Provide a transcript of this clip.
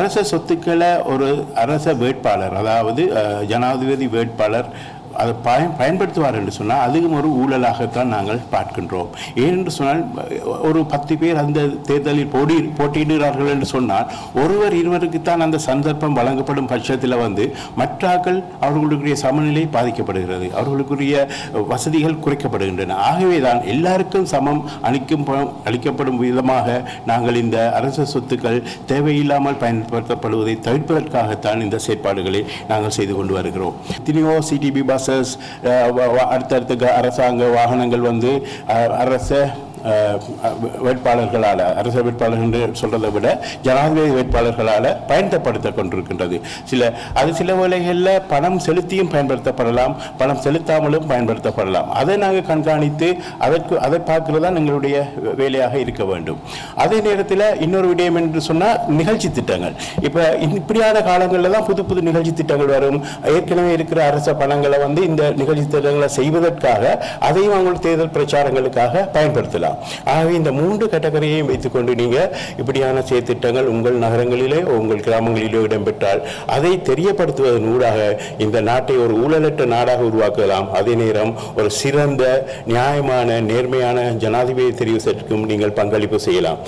அரச சொத்துக்களை ஒரு அரச வேட்பாளர் அதாவது ஜனாதிபதி வேட்பாளர் அதை பயன் பயன்படுத்துவார் என்று சொன்னால் அதுவும் ஒரு ஊழலாகத்தான் நாங்கள் பார்க்கின்றோம். ஏனென்று சொன்னால் ஒரு பத்து பேர் அந்த தேர்தலில் போட்டி போட்டியிடுகிறார்கள் என்று சொன்னால் ஒருவர் இருவருக்குத்தான் அந்த சந்தர்ப்பம் வழங்கப்படும் பட்சத்தில் வந்து மற்றாக்கள் அவர்களுடைய சமநிலை பாதிக்கப்படுகிறது. அவர்களுக்குரிய வசதிகள் குறைக்கப்படுகின்றன. ஆகவே தான் எல்லாருக்கும் சமம் அளிக்கும் அளிக்கப்படும் விதமாக நாங்கள் இந்த அரசு சொத்துக்கள் தேவையில்லாமல் பயன்படுத்தப்படுவதை தவிர்ப்பதற்காகத்தான் இந்த செயற்பாடுகளை நாங்கள் செய்து கொண்டு வருகிறோம். எத்தனையோ சிடிபி பஸ்ஸஸ் uh, அடுத்தடுத்த அரசாங்க வாகனங்கள் வந்து அரச வேட்பாளர்களால் அரச வேட்பாளர்கள் என்று சொல்றதை விட ஜனாதிபதி வேட்பாளர்களால் பயன்படுத்த கொண்டிருக்கின்றது. சில அது சில வேளைகளில் பணம் செலுத்தியும் பயன்படுத்தப்படலாம் பணம் செலுத்தாமலும் பயன்படுத்தப்படலாம். அதை நாங்கள் கண்காணித்து அதற்கு அதை பார்க்கிறது தான் எங்களுடைய வேலையாக இருக்க வேண்டும். அதே நேரத்தில் இன்னொரு விடயம் என்று சொன்னால் நிகழ்ச்சி திட்டங்கள். இப்போ இப்படியான காலங்களில் தான் புது புது நிகழ்ச்சி திட்டங்கள் வரும். ஏற்கனவே இருக்கிற அரச பணங்களை வந்து இந்த நிகழ்ச்சி திட்டங்களை செய்வதற்காக அதையும் அவங்களோட தேர்தல் பிரச்சாரங்களுக்காக பயன்படுத்தலாம். ஆகவே இந்த மூன்று கேட்டகரியையும் வைத்துக்கொண்டு நீங்கள் இப்படியான செயற்திட்டங்கள் உங்கள் நகரங்களிலே உங்கள் கிராமங்களிலோ இடம்பெற்றால் அதை தெரியப்படுத்துவதன் ஊடாக இந்த நாட்டை ஒரு ஊழலற்ற நாடாக உருவாக்கலாம். அதே நேரம் ஒரு சிறந்த நியாயமான நேர்மையான ஜனாதிபதி தெரிவு சற்றுக்கும் நீங்கள் பங்களிப்பு செய்யலாம்.